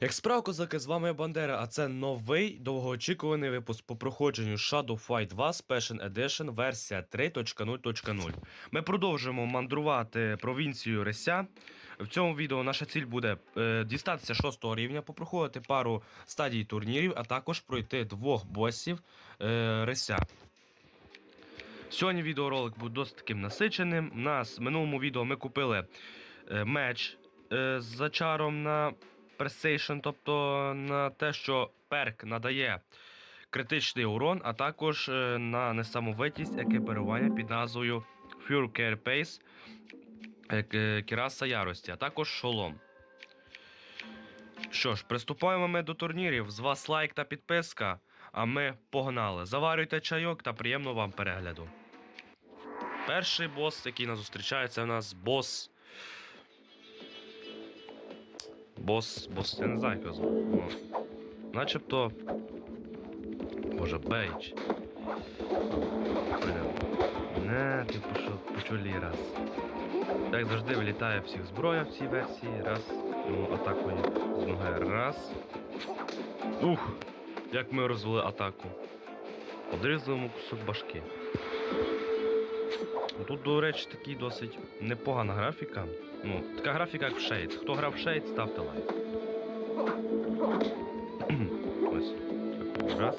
Як справа, козаки, з вами Бандера, а це новий довгоочікуваний випуск по проходженню Shadow Fight 2 Special Edition версія 3.0.0. Ми продовжуємо мандрувати провінцію Реся. В цьому відео наша ціль буде е, дістатися 6 рівня, попроходити пару стадій турнірів, а також пройти двох босів е, Реся. Сьогодні відеоролик буде досить таким насиченим. У нас в минулому відео ми купили е, меч е, з зачаром на Precision, тобто на те, що перк надає критичний урон, а також е, на несамовитість екіпірування під назвою Fure Care Pace е, Кіраса Ярості, а також шолом. Що ж, приступаємо ми до турнірів. З вас лайк та підписка, а ми погнали. Заварюйте чайок та приємного вам перегляду. Перший бос, який нас зустрічає, це у нас бос. Бос. Бос, я не знаю, як його звати. Начебто. Боже, бейдж. Не, ти почулі раз. Як завжди вилітає всіх зброя в цій версії. Раз. Ну, атакує з ноги. Раз. Ух! Як ми розвели атаку. Одрізуємо кусок башки. Тут, до речі, такий досить непогана графіка. Ну, така графіка, як в Shades. Хто грав в Shades, ставте лайк. Ось. Раз.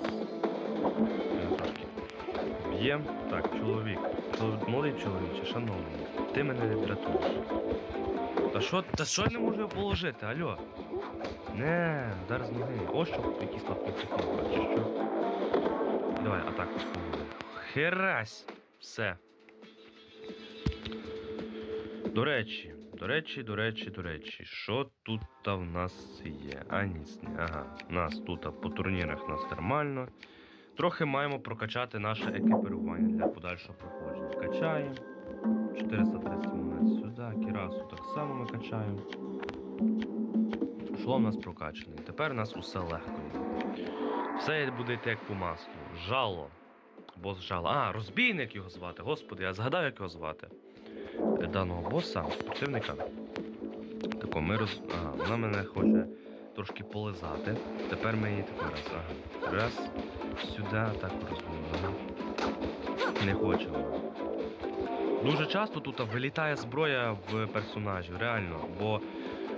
Трошки Так, чоловік. Молодий чоловіче, шановний. Ти мене не дратуєш. Та що, та що я не можу його положити, алло? Не, удар з ноги. Ось що якийсь слабкий цикл, бачиш, що? Давай, атаку. Херась! Все. До речі, до речі, до речі, до речі, що тут в нас є? А ніц, ні. Ага, нас тут по турнірах нас нормально. Трохи маємо прокачати наше екіпірування для подальшого проходження. Качаємо. 430 монет сюди, кірасу так само ми качаємо. Шолом у нас прокачаний. Тепер у нас усе легко. Все буде йти як по маслу. Жало. Бос жало. А, розбійник його звати. Господи, я згадав, як його звати даного боса, противника. Тако, ми роз... Ага, вона мене хоче трошки полизати. Тепер ми її тако раз. Ага. Раз. Сюди так розумію. Не хоче. Дуже часто тут вилітає зброя в персонажів, реально. Бо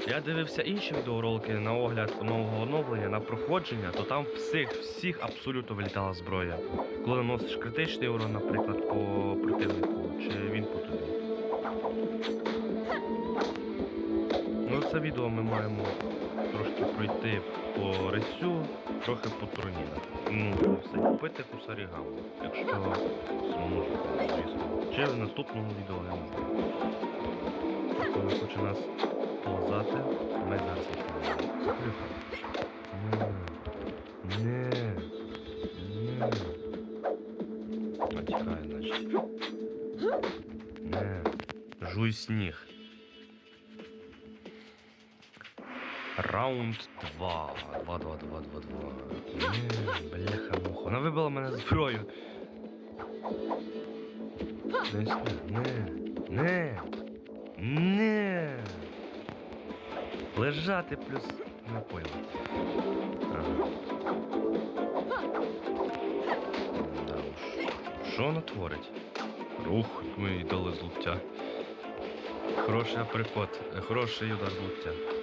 я дивився інші відеоролики на огляд нового оновлення, на проходження, то там всіх, всіх абсолютно вилітала зброя. Коли наносиш критичний урон, наприклад, по противнику, чи він по тобі. Це відео ми маємо трошки пройти по рисю, трохи по турнірах. Ну, все купити кусарігаму, якщо зможете, звісно. Чи в наступному відео, я не знаю. Коли хоче нас полазати, ми зараз відповідаємо. Не, не. А значить. Не. Жуй сніг. Раунд 2. 2, 2, 2, 2, 2. Не, бляха муха. Вона вибила мене зброю. Не. Не. Не. Лежати плюс. Не понял. Ага. Да. Що вона творить? Ух, ми їй дали з луктя. Хороший априкот, е, хороший удар з луктя.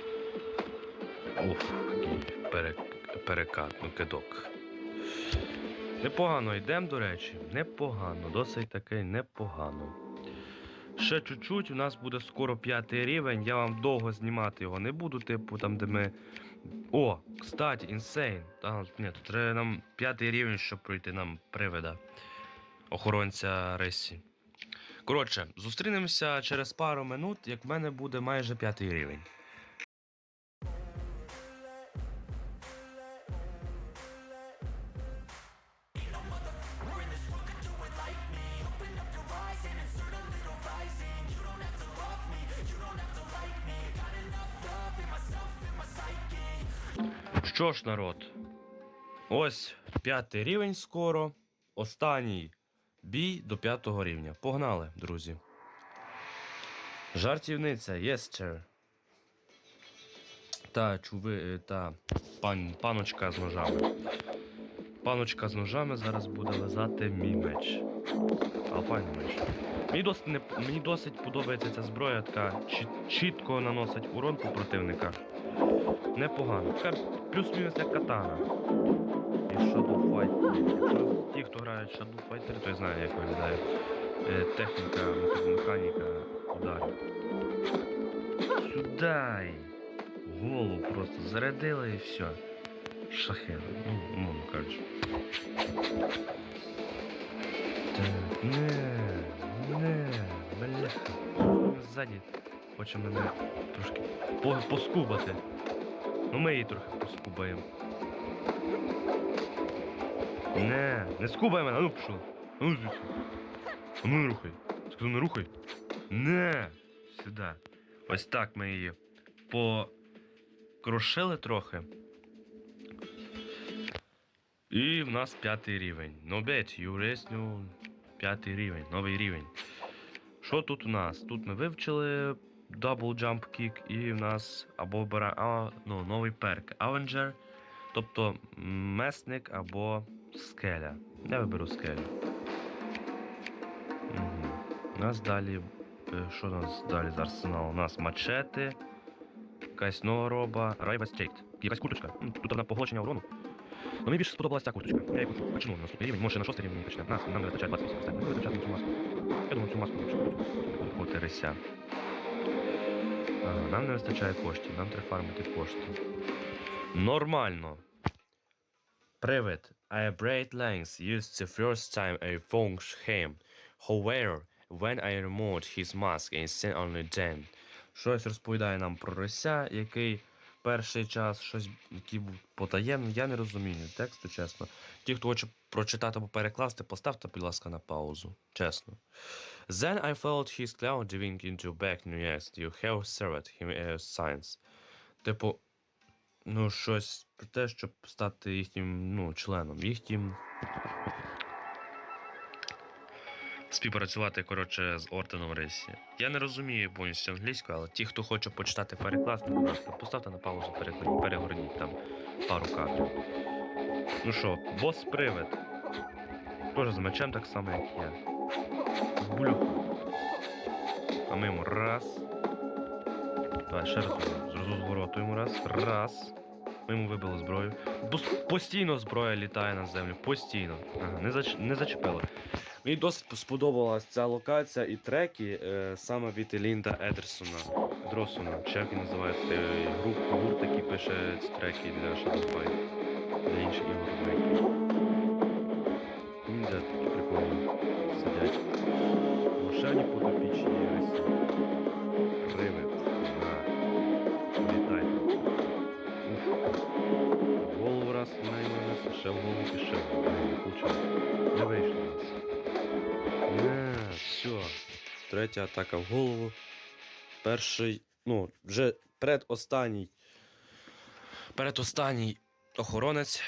Який перек... перекат, ну кидок. Непогано йдемо, до речі. Непогано, досить таки непогано. Ще чуть-чуть, у нас буде скоро п'ятий рівень. Я вам довго знімати його не буду, типу, там, де ми. О, кстати, інсейн. А, ні, тут треба нам п'ятий рівень, щоб пройти нам привида. Охоронця Ресі. Коротше, зустрінемося через пару минут, як в мене буде майже п'ятий рівень. Що ж, народ, ось п'ятий рівень скоро. Останній бій до п'ятого рівня. Погнали, друзі. Жартівниця, yes, sir. Та чуви, е, та пан, паночка з ножами. Паночка з ножами зараз буде лизати мій меч. А файний меч. Мені досить, мені досить подобається ця зброя, така чіт- чітко наносить урон по противниках. Непогано. Плюс-мінус як катана. І Shadow Fight. Якщо ті, хто грають Shadow Fighter, той знає, як виглядає е, техніка, механіка ударів. Сюди! Голову просто зарядили і все. Шахет. Ну, умовно кажучи. Так, не, не, бляха. Ззаді хоче мене трошки поскубати. Ну ми її трохи поскубаємо. Не, не скубай мене, а ну пішов. А ну звідси. А ну не рухай. Сказав, не рухай. Не. Сюди. Ось так ми її покрошили трохи. І в нас п'ятий рівень. No bet, you п'ятий рівень, новий рівень. Що тут у нас? Тут ми вивчили Double Jump Kick і в нас або бера... а, ну, новий перк Avenger, тобто месник або скеля. Я виберу скелю. Угу. У нас далі. е, Що у нас далі з арсеналу? У нас мачети, якась нова роба, райба стейт. Якась курточка. Тут одна поглощення урону. Ну, мені більше сподобалася ця курточка. Я її почну на наступний рівень, може на шостий рівень почнемо. Нас нам не вистачає 28 Ми витрачати цю маску. Я думаю, цю маску. А, Нам не вистачає коштів, нам треба фармити кошти. Нормально. Привид. I braid lengths used the first time I found him. However, when I removed his mask and sent only then. Щось розповідає нам про Рося, який перший час щось який був потаємний. Я не розумію тексту, чесно. Ті, хто хоче прочитати або перекласти, поставте, будь ласка, на паузу. Чесно. Then I felt his cloud diving into back news. You have served him as science. Типу, ну, щось про те, щоб стати їхнім ну, членом, їхнім. Співпрацювати, коротше, з Ортоном Ресі. Я не розумію повністю англійську, але ті, хто хоче почитати перекласти, будь ласка, поставте на паузу, перегорніть там пару кадрів. Ну що, бос привид. Тоже з мечем так само, як я. Булюху. А ми йому раз. Давай, ще раз зразу звороту йому раз. Раз. Ми йому вибили зброю. Постійно зброя літає на землю. Постійно. Ага, не, зач... не зачепило. Мені досить сподобалась ця локація і треки е, саме від Елінда Едерсона. Дросона. Чи як він називається цей груп, гурт, який пише ці треки для Shadowfight. Для інших ігор ще в голову. Не вийшло нас. Не, все. Третя атака в голову. Перший, ну, вже передостанній. Передостанній охоронець.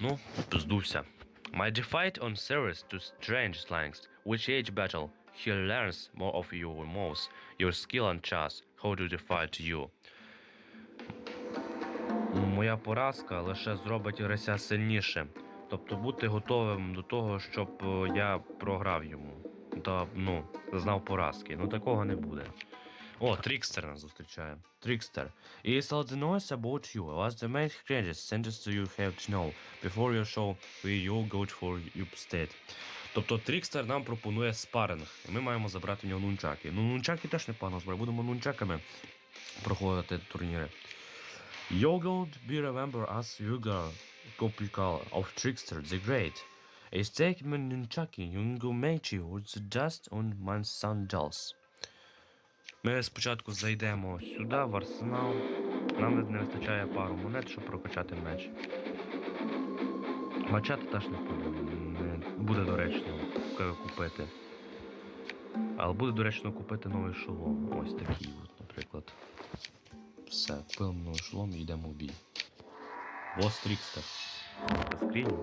Ну, здувся. My defeat on service to strange slangs. With each battle, he learns more of your moves, your skill and chance, how to defy to you. Моя поразка лише зробить Ореся сильніше. Тобто бути готовим до того, щоб е, я програв йому. Та, ну, знав поразки. Ну такого не буде. О, Трікстер нас зустрічає. Трікстер. It is all the noise about you. What's the main changes sentence you have to know before your show where you go for your state. Тобто Трікстер нам пропонує спаринг, і ми маємо забрати в нього нунчаки. Ну, нунчаки теж непогано збирати. Будемо нунчаками проходити турніри. Will be remembered as Yuga Gopikal of Trickster the Great. A statement nunchaki Yungo Mechi with the dust on my sandals. Ми спочатку зайдемо сюди, в арсенал. Нам не вистачає пару монет, щоб прокачати меч. Мачати теж не буде доречно купити. Але буде доречно купити новий шолом. Ось такий, от, наприклад. Все, купили новий шолом і йдемо в бій. Бос Трікстер. Скрінь.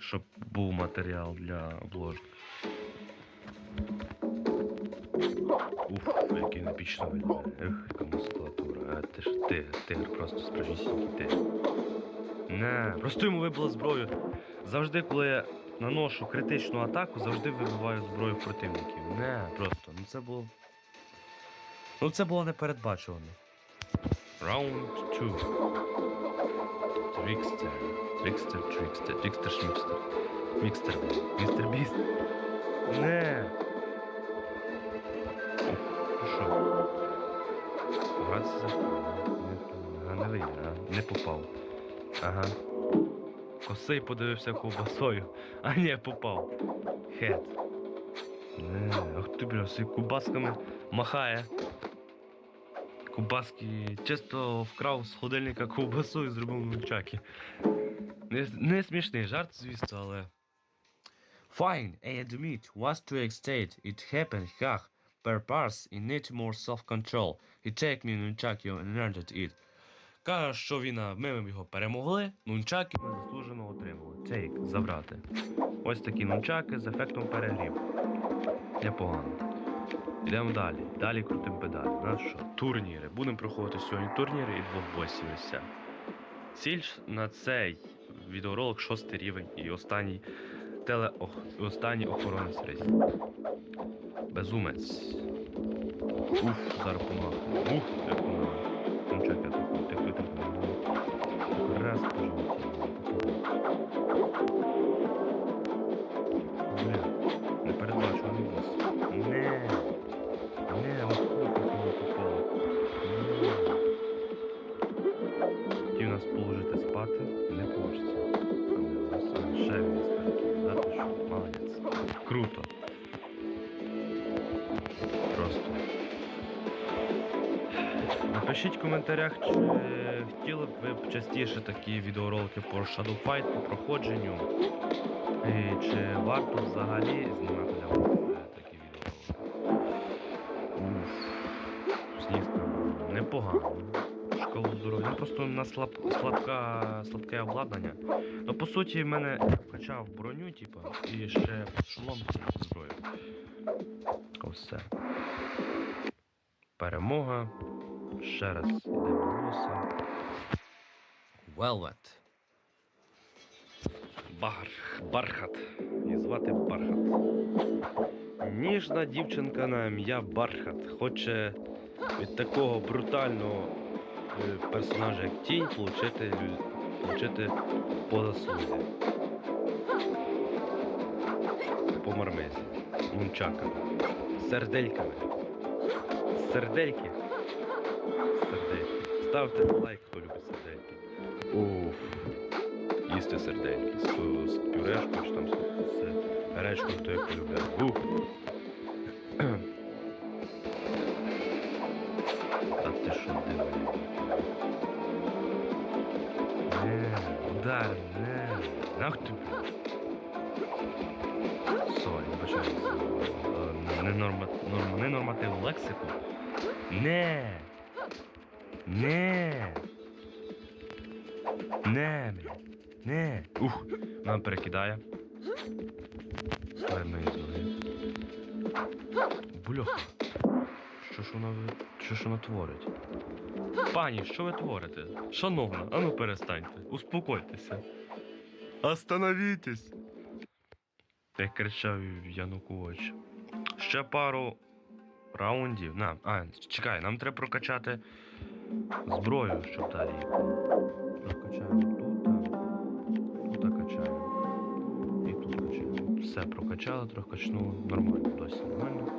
Щоб був матеріал для обложки. Уф, який непічно виглядає. Ех, яка мускулатура. А ти ж тигр, тигр просто справжнісінький тигр. Не, просто йому вибило зброю. Завжди, коли я наношу критичну атаку, завжди вибиваю зброю противників. Не, просто. Ну це було. Ну це було непередбачувано. Раунд 2. Трікстер. Трікстер, трікстер, трікстер, шмікстер. Мікстер, містер Біст. Не. Ну що? За не вийде? Не попав. Ага. Косий подивився ковбасою. А ні, попав. Хет. Не, ах ти бля, всі кубасками махає. Кубаски чисто вкрав з холодильника ковбасу і зробив нунчаки. Не, не смішний жарт, звісно, але. Fine, I admit, was to extent, it happened, hach, per parse, і need more self-control. He take me nunchuck and earned it. Каже, що він, а, ми його перемогли, нунчаки ми заслужено отримали. Take, забрати. Ось такі нунчаки з ефектом перегрів. Непогано. Йдемо далі. Далі крутим педалі. На що? Турніри. Будемо проходити сьогодні турніри і двох босів. Ціль на цей відеоролик шостий рівень і останній теле... Останній охоронець рейс. Безумець. Уф, зараз помахаю. Ух, як помахаю. Ну чекай, тихо, тихо, тихо. Раз по животі. Бля, Напишіть в коментарях, чи хотіли б ви частіше такі відеоролики по Shadow Fight, по проходженню. І чи варто взагалі знімати для вас е, такі відеоролики? Звісно, непогано. Школу здоров'я. Ну просто на слаб, слабка, слабке обладнання. Ну, по суті, в мене вкачав броню, типу, і ще шолом зброю. Все. Перемога. Ще раз йдемо. Velvet. Барх, бархат. І звати Бархат. Ніжна дівчинка на ім'я Бархат хоче від такого брутального е, персонажа, як тінь, получити, получити по заслузі. По мармизі. Мунчаками. Сердельками. Сердельки. Сердельки. Ставте лайк, хто любить сердельки. Уф. Їсти сердельки. З, з пюрешкою чи там з, гречкою, хто як полюбляє. Ух. Та ти що дивишся? Не, удар, не. Ах ти. Сорі, вибачаюсь. Е, Ненорма... Ненормативну лексику. Не. Не. Не. Не. Ух, нам перекидає. Дай мені з ноги. Що ж вона що ж вона творить? Пані, що ви творите? Шановна, ану перестаньте. Успокойтеся. Остановітесь. Як кричав Янукович. Ще пару раундів. На, а, чекай, нам треба прокачати зброю, щоб далі. Прокачаємо тут, тут качаємо. І тут качаємо. Все прокачали, трохи качнули. Нормально, досі нормально.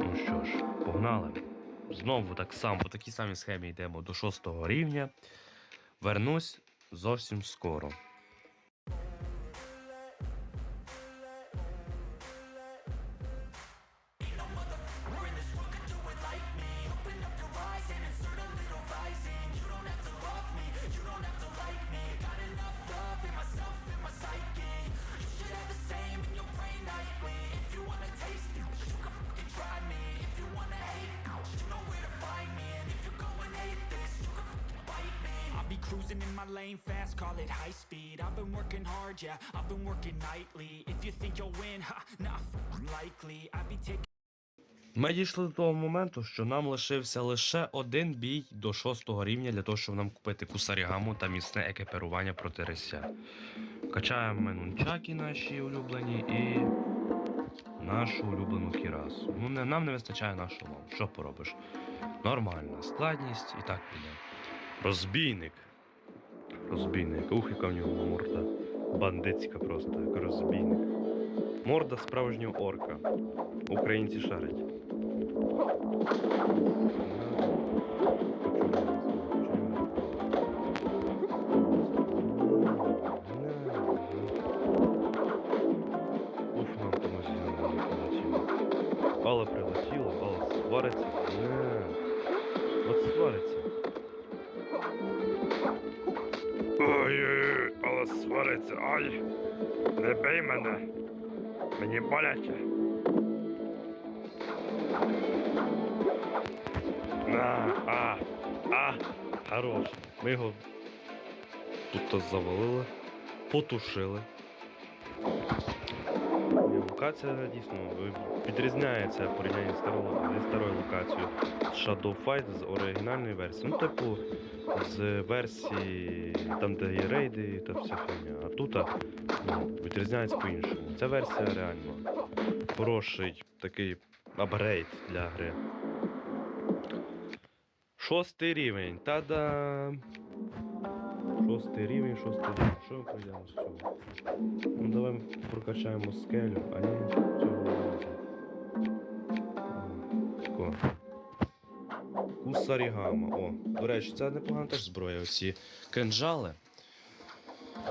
Ну що ж, погнали. Знову так само, по такій самій схемі йдемо до шостого рівня. Вернусь зовсім скоро. Дійшли до того моменту, що нам лишився лише один бій до шостого рівня для того, щоб нам купити кусарігаму та міцне екіпірування проти рися. Качаємо ми нунчаки наші улюблені і нашу улюблену кірасу. Ну, не, нам не вистачає нашого лом. Що поробиш? Нормальна складність і так піде. Розбійник. Розбійник. Ух, яка в нього морда. Бандитська просто, як розбійник. Морда справжнього орка. Українці шарять. Уф, нам по нозі не прилетіло. Але прилетіло, але свариться. Не. От свариться. Ой-ой-ой, але свариться. Ай! Не бий мене. Мені боляче. А, а, хорош. Ми його тут завалили, потушили. Локація дійсно відрізняється старою, зі старою локацією. Shadow Fight з оригінальної версії. Ну, типу, з версії там, де є рейди та вся фігня. А тут ну, відрізняється по-іншому. Ця версія реально хороший такий апгрейд для гри. Шостий рівень. Та-да! Шостий рівень, шостий рівень. Що ми пройдемо з цього? Ну давай прокачаємо скелю, а ні, цього не. Кусарігама. О, до речі, це непогана теж зброя, оці кинжали.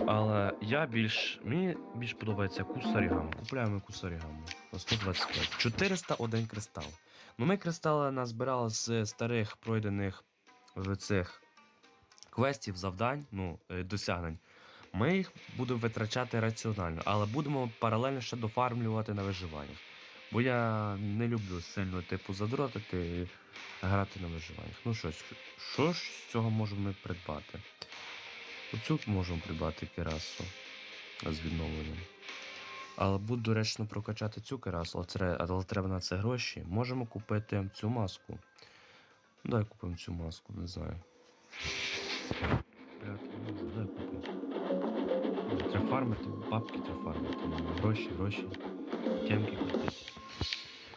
Але я більш. Мені більш подобається кусарігама. Купляємо кусарігаму. 125. 401 кристал. Ну ми кристали назбирали з старих пройдених в цих квестів, завдань, ну, е, досягнень. Ми їх будемо витрачати раціонально, але будемо паралельно ще дофармлювати на виживаннях. Бо я не люблю сильно типу задротити і грати на виживаннях. Ну щось, що ж з цього можемо ми придбати? Оцю можемо придбати керасу з відновленням. Але буде доречно прокачати цю керасу, але, треба на це гроші. Можемо купити цю маску. Дай купимо цю маску, не знаю. Ну, дай купимо. Треба фармити, бабки треба фармити. ну, Гроші, гроші. Тємки крутить.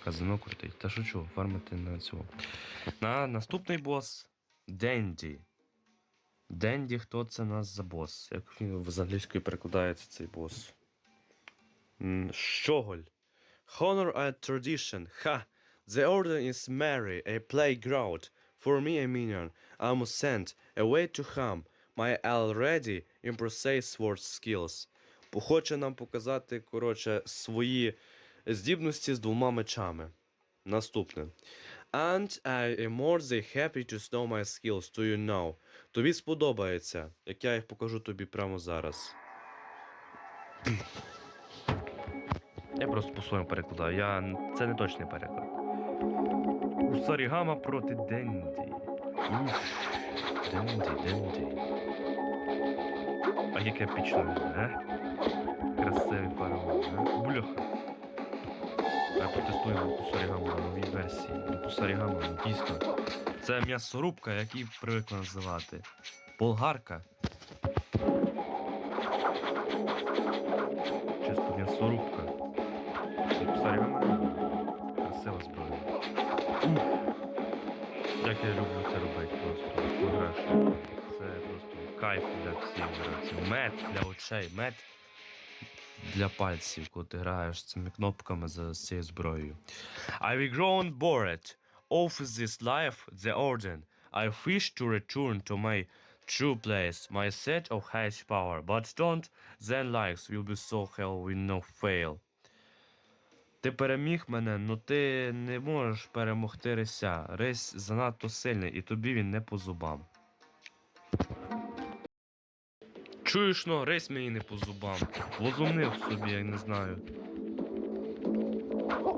Казино крутить. Та шучу, фармити на цього. На наступний бос Денді. Денді, хто це нас за бос? Як з англійської перекладається цей бос? Щоголь. Honor and tradition. Ха! The order is merry, a playground. For me, a minion. I'm sent away to harm my already impressive sword skills. Хоче нам показати, коротше, свої здібності з двома мечами. Наступне. And I am more than happy to know my skills, do you know? Тобі сподобається, як я їх покажу тобі прямо зараз. Я просто по-своєму перекладаю. Я... Це не точний переклад. Усарігама проти Денді. Денді, Денді. А яке епічне, не? Красивий фараон, не? Бляха. Давай протестуємо Кусарігаму на новій версії. Кусарігама, ну дійсно. Це м'ясорубка, як її привикли називати. Болгарка. Чисто м'ясорубка. І Кусарігама. Красива зброя. Ух. Як я люблю це робити просто. Пограш. Це просто кайф для всіх гравців. Мед для очей, мед для пальців, коли ти граєш цими кнопками за з цією зброєю. I've grown bored of this life, the order. I wish to return to my true place, my set of highest power, but don't, then lives will be so hell will no fail. Ти переміг мене, но ти не можеш перемогти Рися. Рись занадто сильний, і тобі він не по зубам. Чуєш, ну, рись мені не по зубам. Возумнив собі, я не знаю.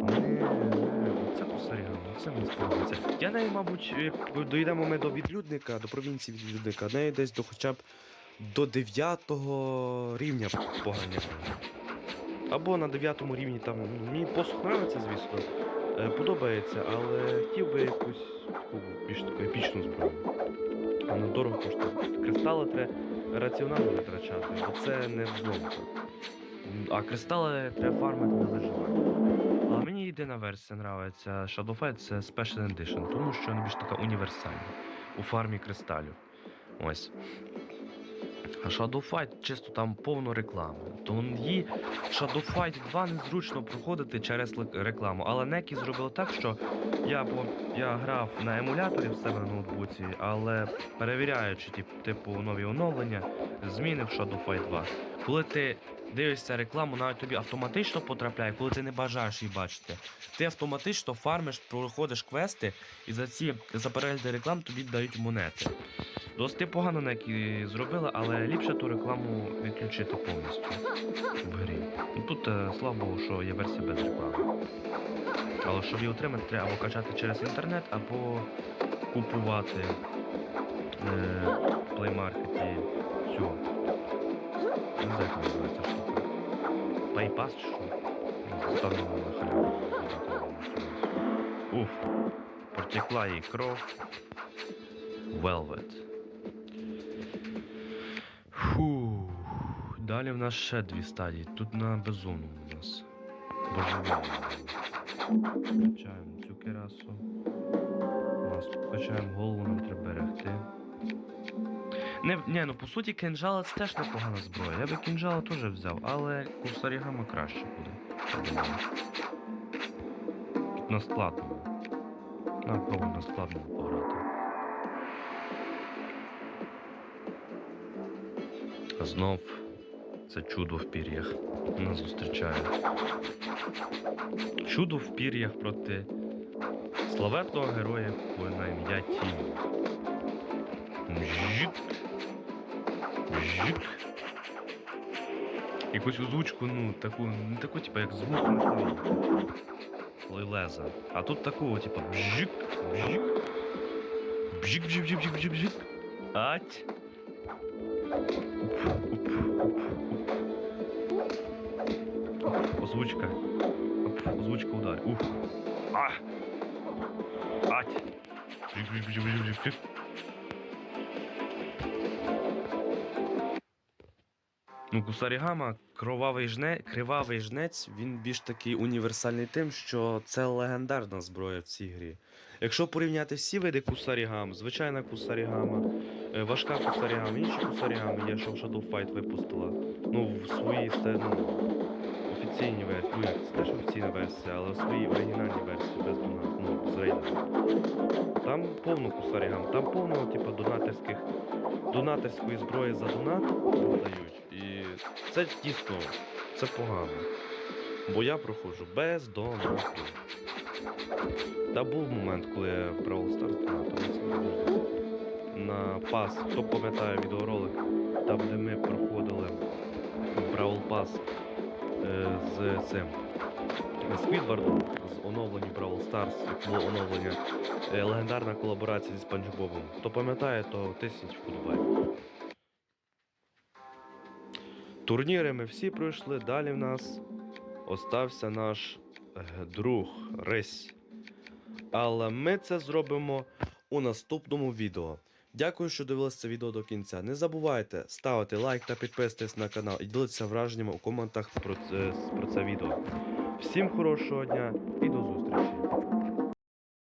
Не, не, це посарігано, це мені сподобається. Я неї, мабуть, як дійдемо ми до відлюдника, до провінції відлюдника, неї десь до хоча б до 9 рівня поганяємо. Або на 9 рівні там. Мені посух нравиться, звісно. Е, подобається, але хотів би якусь таку більш таку епічну зброю. Вона дорого коштує. Кристали треба раціонально витрачати, бо це не взломка. А кристали треба фармити на виживання. Але мені єдина версія нравиться Shadow Fight це Special Edition, тому що вона більш така універсальна у фармі кристалів. Ось. А Shadow чисто там повно реклами. То її Shadow Fight 2 незручно проходити через рекламу. Але Некі зробили так, що я, по, я грав на емуляторі в себе на ноутбуці, але перевіряючи тип, типу нові оновлення, зміни в Shadow Fight 2. Коли ти дивишся рекламу, навіть тобі автоматично потрапляє, коли ти не бажаєш її бачити. Ти автоматично фармиш, проходиш квести, і за ці за перегляди реклам тобі дають монети. Досить погано некі зробили, але ліпше ту рекламу відключити повністю в грі. Ну, тут, е, слава Богу, що є версія без реклами. Але щоб її отримати, треба або качати через інтернет, або купувати е, в плеймаркеті цю. Не знаю, як називається штука. Пейпас чи що? Там на. Уф, протекла їй кров. Velvet. Далі в нас ще дві стадії. Тут на безумну у нас. Качаємо цю керасу. Нас качаємо голову, нам треба берегти. Не, не, ну по суті, кинжала це теж непогана зброя. Я би кінжала теж взяв, але кусарігама краще буде. думаю. На складному. Нам пробуємо на складному пограти. Знов це чудо в пір'ях нас зустрічає. Чудо в пір'ях проти славетного героя на ім'я Тінь. Жик. Жик. Якусь озвучку, ну, таку, не таку, типу, як звук леза. А тут таку, типу, бжик. Бжик, бжик, бжик, бжик, бжик, бжик. Ать. Озвучка. Оп, озвучка удар. Ух. А! Ать! Ну, Кусарігама, кровавий жне, кривавий жнець, він більш такий універсальний тим, що це легендарна зброя в цій грі. Якщо порівняти всі види кусарігам, звичайна кусарігама, е, важка кусарігама, інші кусарігами є, що Shadow Fight випустила. Ну, в своїй ну, офіційній версії, ну як це теж офіційна версія, але в своїй оригінальній версії без донат, ну, з рейдером. Там повно кусарігам, там повно, типу, донатерських, донатерської зброї за донат роздають. І це дійсно, це погано. Бо я проходжу без донату. Та був момент, коли я Brawl Stars завжди. На пас, хто пам'ятає відеоролик, там де ми проходили Brawl е, з цим з з оновлення Brawl Stars, було оновлення, е, легендарна колаборація зі Спанч Бобом. Хто пам'ятає, то тисніть вподобайку. Турніри ми всі пройшли. Далі в нас остався наш е, друг Рись. Але ми це зробимо у наступному відео. Дякую, що дивилися це відео до кінця. Не забувайте ставити лайк та підписуватись на канал і ділитися враженнями у коментах про це, про це відео. Всім хорошого дня і до зустрічі!